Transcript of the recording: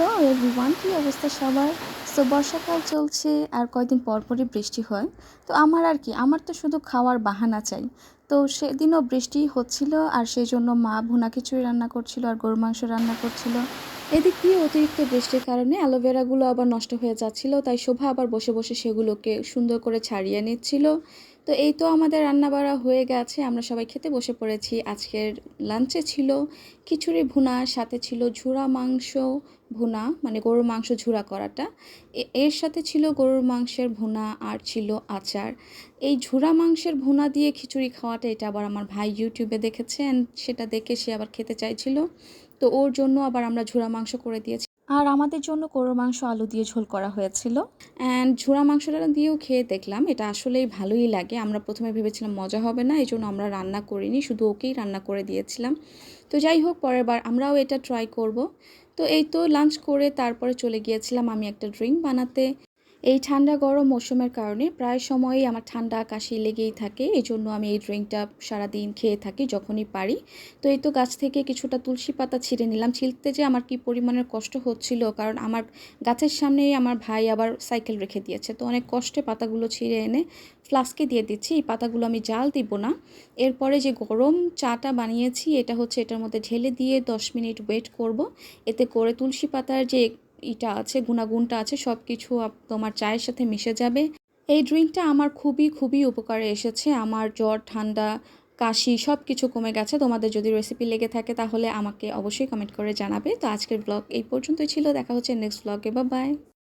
Hello everyone কী অবস্থা সবার। So বর্ষাকাল চলছে আর কয়দিন পর পরই বৃষ্টি হয়। তো আমার আর কি, আমার তো শুধু খাওয়ার বাহানা চাই। তো সেদিনও বৃষ্টি হচ্ছিল আর সেই জন্য মা ভুনা খিচুড়ি রান্না করছিল আর গরু মাংস রান্না করছিল। এদিক অতিরিক্ত বৃষ্টির কারণে অ্যালোভেরাগুলো আবার নষ্ট হয়ে যাচ্ছিল, তাই শোভা আবার বসে বসে সেগুলোকে সুন্দর করে ছাড়িয়ে নিচ্ছিল। তো এই তো আমাদের রান্না বাড়া হয়ে গেছে, আমরা সবাই খেতে বসে পড়েছি। আজকের লাঞ্চে ছিল খিচুড়ি ভুনা, সাথে ছিল ঝুরা মাংস ভুনা মানে গরুর মাংস ঝুরা করাটা। এর সাথে ছিল গরুর মাংসের ভুনা আর ছিল আচার। এই ঝুরা মাংসের ভুনা দিয়ে খিচুড়ি খাওয়াটা, এটা আবার আমার ভাই ইউটিউবে দেখেছে অ্যান্ড সেটা দেখে সে আবার খেতে চাইছিল। তো ওর জন্য আবার আমরা ঝুরা মাংস করে দিয়েছি। আর আমাদের জন্য কোরোর মাংস আলু দিয়ে ঝোল করা হয়েছিল। অ্যান্ড ঝোড়া মাংসটা দিয়েও খেয়ে দেখলাম, এটা আসলেই ভালোই লাগে। আমরা প্রথমে ভেবেছিলাম মজা হবে না এই জন্য আমরা রান্না করিনি, শুধু ওকেই রান্না করে দিয়েছিলাম। তো যাই হোক, পরের বার আমরাও এটা ট্রাই করব। তো এই তো লাঞ্চ করে তারপরে চলে গিয়েছিলাম আমি একটা ড্রিঙ্ক বানাতে। এই ঠান্ডা গরম মৌসুমের কারণে প্রায় সময়ই আমার ঠান্ডা কাশি লেগেই থাকে। এই জন্য আমি এই ড্রিঙ্কটা সারাদিন খেয়ে থাকি যখনই পারি। তো এই তো গাছ থেকে কিছুটা তুলসী পাতা ছিঁড়ে নিলাম। ছিঁড়তে যে আমার কি পরিমাণের কষ্ট হচ্ছিল, কারণ আমার গাছের সামনেই আমার ভাই আবার সাইকেল রেখে দিয়েছে। তো অনেক কষ্টে পাতাগুলো ছিঁড়ে এনে ফ্লাস্কে দিয়ে দিচ্ছি। এই পাতাগুলো আমি জাল দিব না। এরপরে যে গরম চাটা বানিয়েছি, এটা হচ্ছে এটার মধ্যে ঢেলে দিয়ে দশ মিনিট ওয়েট করব। এতে করে তুলসী পাতার যে ইটা আছে, গুণাগুণটা আছে সব কিছু তোমার চায়ের সাথে মিশে যাবে। এই ড্রিঙ্কটা আমার খুবই খুবই উপকারে এসেছে। আমার জ্বর, ঠান্ডা, কাশি সব কিছু কমে গেছে। তোমাদের যদি রেসিপি লেগে থাকে তাহলে আমাকে অবশ্যই কমেন্ট করে জানাবে। তো আজকের ব্লগ এই পর্যন্তই ছিল। দেখা হচ্ছে নেক্সট ব্লগে বা বাই